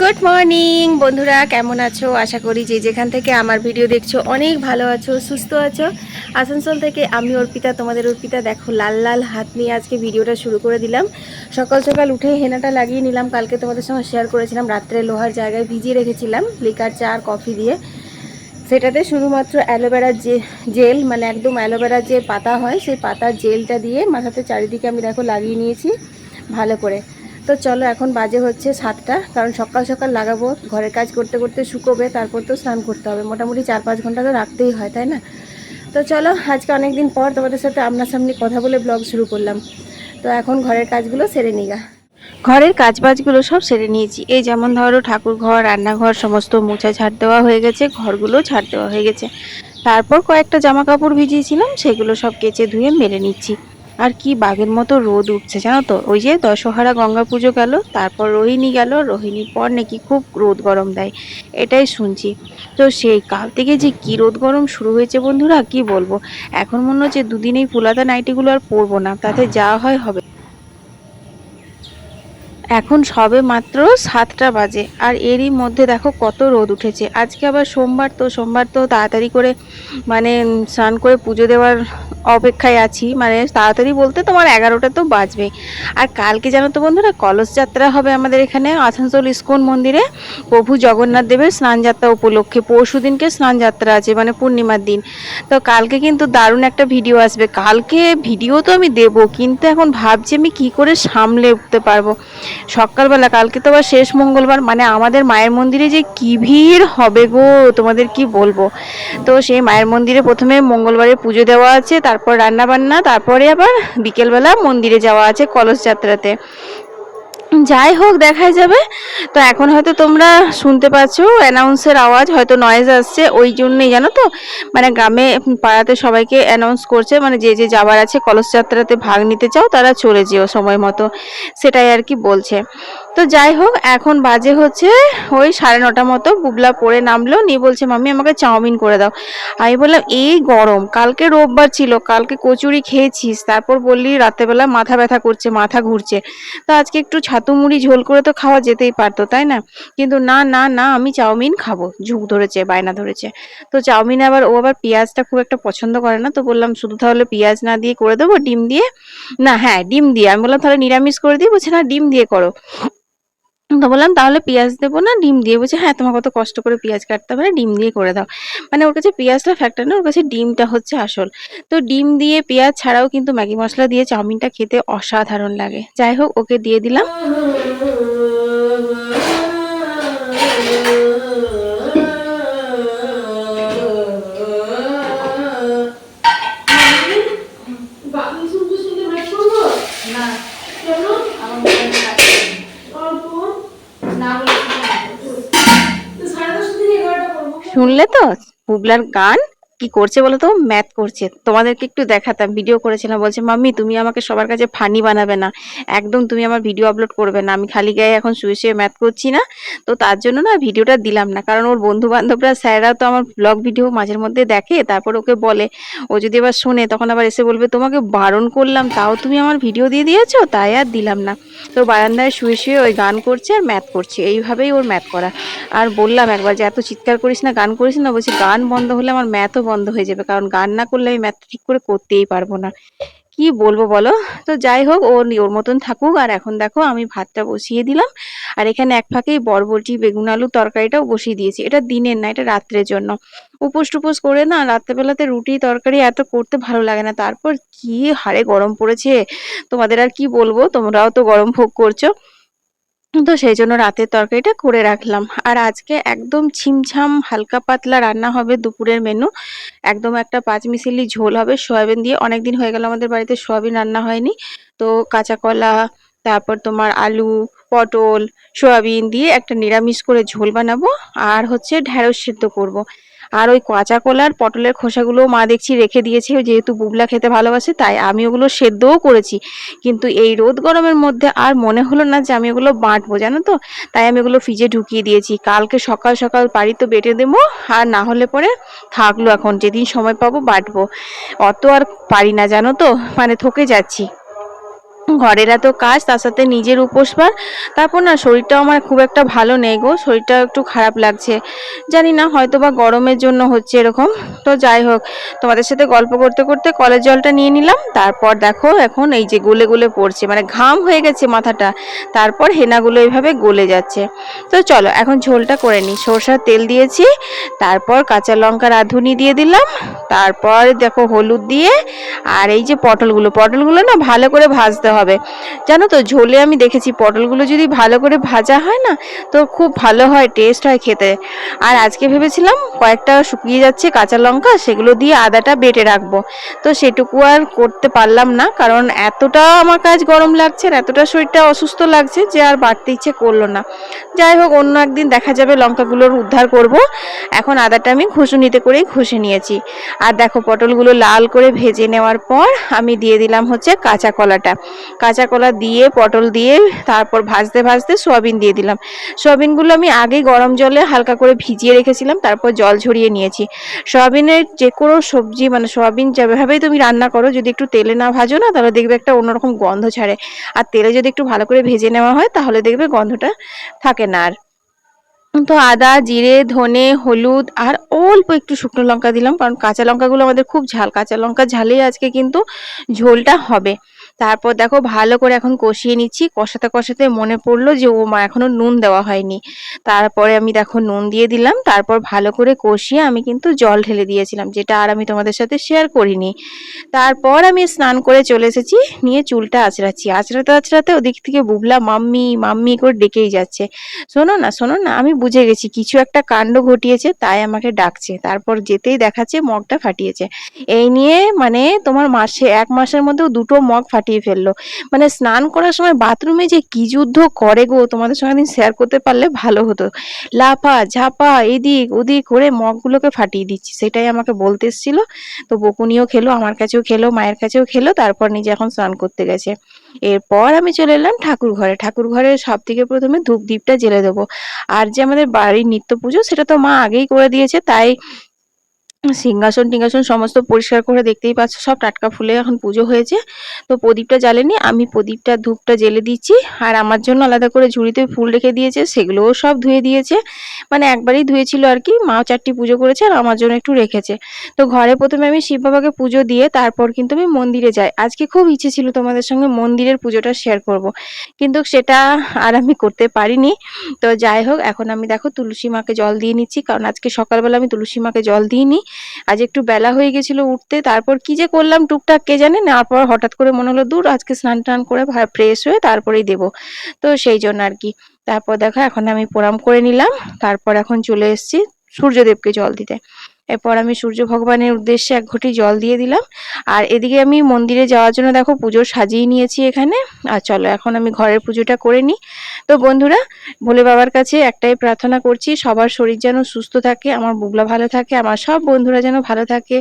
Good morning বন্ধুরা, কেমন আছো? আশা করি যে যেখান থেকে আমার ভিডিও দেখছ, অনেক ভালো আছো, সুস্থ আছো। আসানসোল থেকে আমি অর্পিতা, তোমাদের অর্পিতা। দেখো, লাল লাল হাত নিয়ে আজকে ভিডিওটা শুরু করে দিলাম। সকাল সকাল উঠে হেনাটা লাগিয়ে নিলাম। কালকে তোমাদের সঙ্গে শেয়ার করেছিলাম। রাত্রে লোহার জায়গায় ভিজিয়ে রেখেছিলাম লিকার চা আর কফি দিয়ে। সেটাতে শুধুমাত্র অ্যালোভেরার যে জেল মানে একদম অ্যালোভেরার যে পাতা হয়, সেই পাতার জেলটা দিয়ে মাথাতে চারিদিকে আমি দেখো লাগিয়ে নিয়েছি, ভালো করে। তো চলো এখন বাজে হচ্ছে সাতটা, কারণ সকাল সকাল লাগাবো, ঘরের কাজ করতে করতে শুকোবে, তারপর তো স্নান করতে হবে। মোটামুটি চার পাঁচ ঘণ্টা তো রাখতেই হয়, তাই না? তো চলো, আজকে অনেক দিন পর তোমাদের সাথে আপনার কথা বলে ব্লগ শুরু করলাম। তো এখন ঘরের কাজগুলো সেরে নিগা ঘরের কাজ কাজবাজগুলো সব সেরে নিয়েছি। এই যেমন ধরো ঠাকুর ঘর, রান্নাঘর, সমস্ত মোছা ছাড় দেওয়া হয়ে গেছে, ঘরগুলো ছাড় দেওয়া হয়ে গেছে। তারপর কয়েকটা জামা কাপড় ভিজিয়েছিলাম, সেগুলো সব কেচে ধুয়ে মেলে নিচ্ছি। আর কি বাঘের মতো রোদ উঠছে জানো তো? ওই যে দশহারা গঙ্গা পুজো গেল, তারপর রোহিণী গেল, রোহিণীর পর নাকি খুব রোদ গরম দেয়, এটাই শুনছি। তো সেই কাল থেকে যে কি রোদ গরম শুরু হয়েছে বন্ধুরা, কি বলব? এখন মনে হচ্ছে দুদিনেই ফুলাতা নাইটিগুলো আর পরবো না, তাতে যা হয় হবে। এখন সবে মাত্র সাতটা বাজে, আর এরই মধ্যে দেখো কত রোদ উঠেছে। আজকে আবার সোমবার তো সোমবার তো তাড়াতাড়ি করে মানে স্নান করে পুজো দেওয়ার অপেক্ষায় আছি। মানে তাড়াতাড়ি বলতে তোমার এগারোটা তো বাজবে আর কালকে জানো তো বন্ধুরা, কলস যাত্রা হবে আমাদের এখানে, আসানসোল ইস্কন মন্দিরে। প্রভু জগন্নাথ দেবের স্নান যাত্রা উপলক্ষে। পরশু দিনকে স্নান যাত্রা আছে মানে পূর্ণিমার দিন। তো কালকে কিন্তু দারুণ একটা ভিডিও আসবে। কালকে ভিডিও তো আমি দেবো, কিন্তু এখন ভাবছি আমি কি করে সামলে উঠতে পারব। সকালবেলা, কালকে তো আবার শেষ মঙ্গলবার মানে আমাদের মায়ের মন্দিরে যে কি ভিড় হবে গো, তোমাদের কি বলব? তো সেই মায়ের মন্দিরে প্রথমে মঙ্গলবারে পুজো দেওয়া আছে, তারপর রান্না বান্না তারপরে আবার বিকেলবেলা মন্দিরে যাওয়া আছে কলস যাত্রাতে। যাই হোক, দেখাই যাবে। তো এখন হয়তো তোমরা শুনতে পাচ্ছ অ্যানাউন্সের আওয়াজ, হয়তো নয়েজ আসছে, ওই জন্যই, জানো তো? মানে গ্রামে পাড়াতে সবাইকে অ্যানাউন্স করছে মানে যে যে যাবার আছে কলস যাত্রাতে ভাগ নিতে চাও, তারা চলে যেও সময় মতো, সেটাই আর কি বলছে। তো যাই হোক, এখন বাজে হচ্ছে ওই সাড়ে নটা মতো। বুবলা পরে নামলো, নিয়ে বলছে, মাম্মি, আমাকে চাউমিন করে দাও। আমি বললাম, এই গরম, কালকে রোববার ছিল, কালকে কচুরি খেয়েছিস। তারপর বললি, রাত্রেবেলা মাথা ব্যথা করছে, মাথা ঘুরছে। তো আজকে একটু ছাতু মুড়ি ঝোল করে তো খাওয়া যেতেই পারতো, তাই না? কিন্তু না না না, আমি চাউমিন খাব। ঝুঁক ধরেছে, বায়না ধরেছে। তো চাউমিন আবার, ও আবার পেঁয়াজটা খুব একটা পছন্দ করে না। তো বললাম, শুধু তাহলে পেঁয়াজ না দিয়ে করে দেবো, ডিম দিয়ে? না হ্যাঁ ডিম দিয়ে। আমি বললাম, তাহলে নিরামিষ করে দিই। বলছে, না, ডিম দিয়ে করো। তো বললাম তাহলে পেঁয়াজ দেবো না ডিম দিয়ে। বলছে হ্যাঁ তোমাকে কত কষ্ট করে পেঁয়াজ কাটতে হবে ডিম দিয়ে করে দাও। মানে ওর কাছে পেঁয়াজটা ফ্যাক্টর না ওর কাছে ডিমটা হচ্ছে আসল। তো ডিম দিয়ে পেঁয়াজ ছাড়াও কিন্তু ম্যাগি মশলা দিয়ে চাউমিনটা খেতে অসাধারণ লাগে। যাই হোক ওকে দিয়ে দিলাম। না কেন অল্প না তো সাড়ে দশটা থেকে এগারোটা করব শুনলে তো বুবলার গান? কি করছে বলো তো ম্যাথ করছে। তোমাদেরকে একটু দেখাতাম। ভিডিও করেছিলাম বলছে, মাম্মি, তুমি আমাকে সবার কাছে ফানি বানাবে না। একদম তুমি আমার ভিডিও আপলোড করবে না। আমি খালি গায়ে এখন শুয়ে শুয়ে ম্যাথ করছি না। তো তার জন্য না ভিডিওটা দিলাম না। কারণ ওর বন্ধু বান্ধবরা স্যাররা তো আমার ব্লগ ভিডিও মাঝের মধ্যে দেখে, তারপর ওকে বলে, ও যদি আবার শোনে, তখন আবার এসে বলবে, তোমাকে বারণ করলাম, তাও তুমি আমার ভিডিও দিয়ে দিয়েছ? তাই আর দিলাম না তো বারান্দায় শুয়ে শুয়ে ওই গান করছে আর ম্যাথ করছে। এইভাবেই ওর ম্যাথ করা। আর বললাম একবার যে, এত চিৎকার করিস না, গান করিস না? বলছি, গান বন্ধ হলে আমার ম্যাথও বন্ধ হয়ে যাবে। কারণ গান না করলে আমি ম্যাথ ঠিক করে করতেই পারব না। কি বলব বলো? তো যাই হোক, ও ওর মতন থাকুক। আর এখন দেখো, আমি ভাতটা বসিয়ে দিলাম। আর এখানে এক ফাঁকেই বরবটি, বেগুন আলু তরকারিটাও বসিয়ে দিয়েছি। এটা দিনের না, এটা রাত্রের জন্য। উপোস টুপোস করে না, রাত্রেবেলাতে রুটি, তরকারি এত করতে ভালো লাগে না। তারপর কি হারে গরম পড়েছে? তোমাদের আর কি বলব? তোমরাও তো গরম ভোগ করছ। তো সেই জন্য রাতের তরকারিটা করে রাখলাম। আর আজকে একদম ছিমছাম, হালকা পাতলা রান্না হবে দুপুরের মেনু একদম একটা পাঁচ মিশালি ঝোল হবে, সয়াবিন দিয়ে। অনেক দিন হয়ে গেল আমাদের বাড়িতে সয়াবিন রান্না হয়নি। তো কাঁচা কলা, তারপর তোমার আলু, পটল, সয়াবিন দিয়ে একটা নিরামিষ করে ঝোল বানাবো। আর হচ্ছে ঢ্যাঁড়স সিদ্ধ করব। আর ওই কাঁচা কলার পটলের খোসাগুলো মা দেখছি রেখে দিয়েছে যেহেতু বুবলা খেতে ভালোবাসে, তাই আমি ওগুলো সেদ্ধও করেছি। কিন্তু এই রোদ গরমের মধ্যে আর মনে হলো না যে আমি ওগুলো বাঁটবো, জানো তো? তাই আমি ওগুলো ফ্রিজে ঢুকিয়ে দিয়েছি। কালকে সকাল সকাল বাড়ি তো বেটে দেবো, আর না হলে পরে থাকল এখন, যেদিন সময় পাবো বাটবো। অত আর পারি না, জানো তো? মানে থকে যাচ্ছি। ঘরের এত কাজ, তার সাথে নিজের উপোসবার তারপর না, শরীরটাও আমার খুব একটা ভালো নেই গো, শরীরটাও একটু খারাপ লাগছে। জানি না হয়তো বা গরমের জন্য হচ্ছে এরকম। তো যাই হোক, তোমাদের সাথে গল্প করতে করতে কলের জলটা নিয়ে নিলাম। তারপর দেখো এখন এই যে গলে গলে পড়ছে মানে ঘাম হয়ে গেছে মাথাটা। তারপর হেনাগুলো এইভাবে গলে যাচ্ছে। তো চলো, এখন ঝোলটা করে নিই। সরষার তেল দিয়েছি, তারপর কাঁচা লঙ্কা রাঁধুনি দিয়ে দিলাম। তারপর দেখো হলুদ দিয়ে, আর এই যে পটলগুলো পটলগুলো না ভালো করে ভাজতে হবে। জানো তো, ঝোলে আমি দেখেছি পটলগুলো যদি ভালো করে ভাজা হয় না, তো খুব ভালো হয় টেস্ট হয় খেতে। আর আজকে ভেবেছিলাম কয়েকটা শুকিয়ে যাচ্ছে কাঁচা লঙ্কা, সেগুলো দিয়ে আদাটা বেটে রাখব। তো সেটুকু আর করতে পারলাম না, কারণ এতটা আমার কাজ গরম লাগছে আর এতটা শরীরটা অসুস্থ লাগছে যে আর বাড়তে ইচ্ছে করল না। যাই হোক, অন্য একদিন দেখা যাবে, লঙ্কাগুলোর উদ্ধার করব। এখন আদাটা আমি ঘুষুনিতে করেই ঘষে নিয়েছি। আর দেখো, পটলগুলো লাল করে ভেজে নেওয়ার পর আমি দিয়ে দিলাম হচ্ছে কাঁচা কলাটা। কাঁচা কলা দিয়ে, পটল দিয়ে, তারপর ভাজতে ভাজতে সোয়াবিন দিয়ে দিলাম। সোয়াবিনগুলো আমি আগে গরম জলে হালকা করে ভিজিয়ে রেখেছিলাম, তারপর জল ঝরিয়ে নিয়েছি। সোয়াবিনের যে কোনো সবজি মানে সোয়াবিন যেভাবেই তুমি রান্না করো, যদি একটু তেলে না ভাজো না, তাহলে দেখবে একটা অন্যরকম গন্ধ ছাড়ে। আর তেলে যদি একটু ভালো করে ভেজে নেওয়া হয়, তাহলে দেখবে গন্ধটা থাকে না আর। তো আদা, জিরে, ধনে, হলুদ আর অল্প একটু শুকনো লঙ্কা দিলাম, কারণ কাঁচা লঙ্কাগুলো আমাদের খুব ঝাল। কাঁচা লঙ্কা ঝালেই আজকে কিন্তু ঝোলটা হবে। তারপর দেখো ভালো করে এখন কষিয়ে নিচ্ছি। কষাতে কষাতে মনে পড়ল যে, ও মা, এখনও নুন দেওয়া হয়নি। তারপরে আমি দেখো নুন দিয়ে দিলাম। তারপর ভালো করে কষিয়ে আমি কিন্তু জল ঢেলে দিয়েছিলাম, যেটা আর আমি তোমাদের সাথে শেয়ার করিনি। তারপর আমি স্নান করে চলে এসেছি, নিয়ে চুলটা আঁচড়াচ্ছি। আঁচড়াতে আঁচড়াতে ওদিক থেকে বুবলা, মাম্মি মাম্মি করে ডেকেই যাচ্ছে। শোনো না শোনো না, আমি বুঝে গেছি, কিছু একটা কাণ্ড ঘটিয়েছে, তাই আমাকে ডাকছে। তারপর যেতেই দেখাচ্ছে, মগটা ফাটিয়েছে। এই নিয়ে মানে তোমার মাসে, এক মাসের মধ্যেও দুটো মগ ফাটিয়ে ফেলল। মানে স্নান করার সময় বাথরুমে যে কি যুদ্ধ করে গো, তোমাদের সঙ্গে দিন শেয়ার করতে পারলে ভালো হতো। লাফা, ঝাপা, এদিক, ওদিক করে মগগুলোকে ফাটিয়ে দিচ্ছি। সেটাই আমাকে বলতে এসেছিল। তো বকুনিও খেলো, আমার কাছেও খেলো, মায়ের কাছেও খেলো, তারপর নিজে এখন স্নান করতে গেছে। এরপর আমি চলে এলাম ঠাকুর ঘরে। ঠাকুর ঘরে সব থেকে প্রথমে ধূপ দ্বীপটা জেলে দেবো। আর যে আমাদের বাড়ির নিত্য পুজো, সেটা তো মা আগেই করে দিয়েছে, তাই সিংহাসন টিংহাসন সমস্ত পরিষ্কার করে দেখতেই পাচ্ছ, সব টাটকা ফুলে এখন পুজো হয়েছে। তো প্রদীপটা জ্বালেনি, আমি প্রদীপটা ধূপটা জেলে দিচ্ছি। আর আমার জন্য আলাদা করে ঝুড়িতে ফুল রেখে দিয়েছে, সেগুলোও সব ধুয়ে দিয়েছে। মানে একবারই ধুয়েছিল আর কি, মাও চারটি পুজো করেছে আর আমার জন্য একটু রেখেছে। তো ঘরে প্রথমে আমি শিব বাবাকে পুজো দিয়ে তারপর কিন্তু আমি মন্দিরে যাই। আজকে খুব ইচ্ছে ছিল তোমাদের সঙ্গে মন্দিরের পুজোটা শেয়ার করব। কিন্তু সেটা আর আমি করতে পারিনি। তো যাই হোক, এখন আমি দেখো তুলসী মাকে জল দিয়ে নিচ্ছি, কারণ আজকে সকালবেলা আমি তুলসী মাকে জল দিইনি। আজ একটু বেলা হয়ে গেছিল উঠতে, তারপর কি যে করলাম টুকটাক কে জানে তারপর হঠাৎ করে মনে হলো, দূর, আজকে স্নান টান করে ফ্রেশ হয়ে তারপরেই দেবো। তো সেই জন্য আর কি। তারপর দেখো, এখন আমি প্রণাম করে নিলাম, তারপর এখন চলে এসছি সূর্যদেবকে জল দিতে। এরপর আমি সূর্য ভগবানের উদ্দেশ্যে এক ঘটি জল দিয়ে দিলাম। আর এদিকে আমি মন্দিরে যাওয়ার জন্য দেখো পুজো সাজিয়ে নিয়েছি এখানে। আর চলো, এখন আমি ঘরের পুজোটা করে নিই। তো বন্ধুরা, ভোলে বাবার কাছে একটাই প্রার্থনা করছি, সবার শরীর যেন সুস্থ থাকে, আমার বুবলা ভালো থাকে, আমার সব বন্ধুরা যেন ভালো থাকে,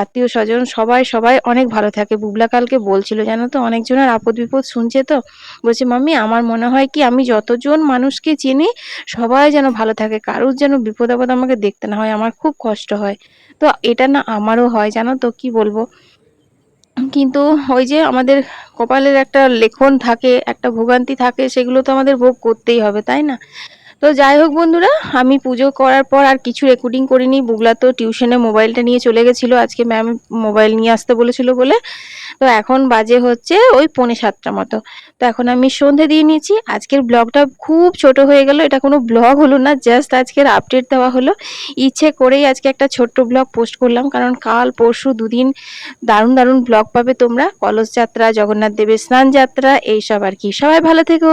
আত্মীয় স্বজন সবাই সবাই অনেক ভালো থাকে। বুবলা কালকে বলছিল, জানো তো অনেকজনের আপদ বিপদ শুনছে তো। বলছে, মাম্মি, আমার মনে হয় কি, আমি যতজন মানুষকে চিনি, সবাই যেন ভালো থাকে, কারোর যেন বিপদ আপদ আমাকে দেখতে না হয়, আমার খুব কষ্ট হয়। তো এটা না আমারও হয়, জানো তো কি বলব? কিন্তু ওই যে আমাদের কপালের একটা লেখন থাকে, একটা ভোগান্তি থাকে, সেগুলো তো আমাদের ভোগ করতেই হবে, তাই না? তো যাই হোক বন্ধুরা, আমি পুজো করার পর আর কিছু রেকর্ডিং করিনি। বুগলা তো টিউশনে মোবাইলটা নিয়ে চলে গেছিল। আজকে ম্যাম মোবাইল নিয়ে আসতে বলেছিল বলে। তো এখন বাজে হচ্ছে ওই পৌনে সাতটা মতো। তো এখন আমি সন্ধে দিয়ে নিয়েছি। আজকের ব্লগটা খুব ছোট হয়ে গেল। এটা কোনো ব্লগ হলো না জাস্ট আজকের আপডেট দেওয়া হলো। ইচ্ছে করেই আজকে একটা ছোট্ট ব্লগ পোস্ট করলাম। কারণ কাল পরশু দুদিন দারুণ দারুণ ব্লগ পাবে তোমরা। কলস যাত্রা, জগন্নাথ দেবের স্নান যাত্রা, এইসব আর কি। সবাই ভালো থেকো।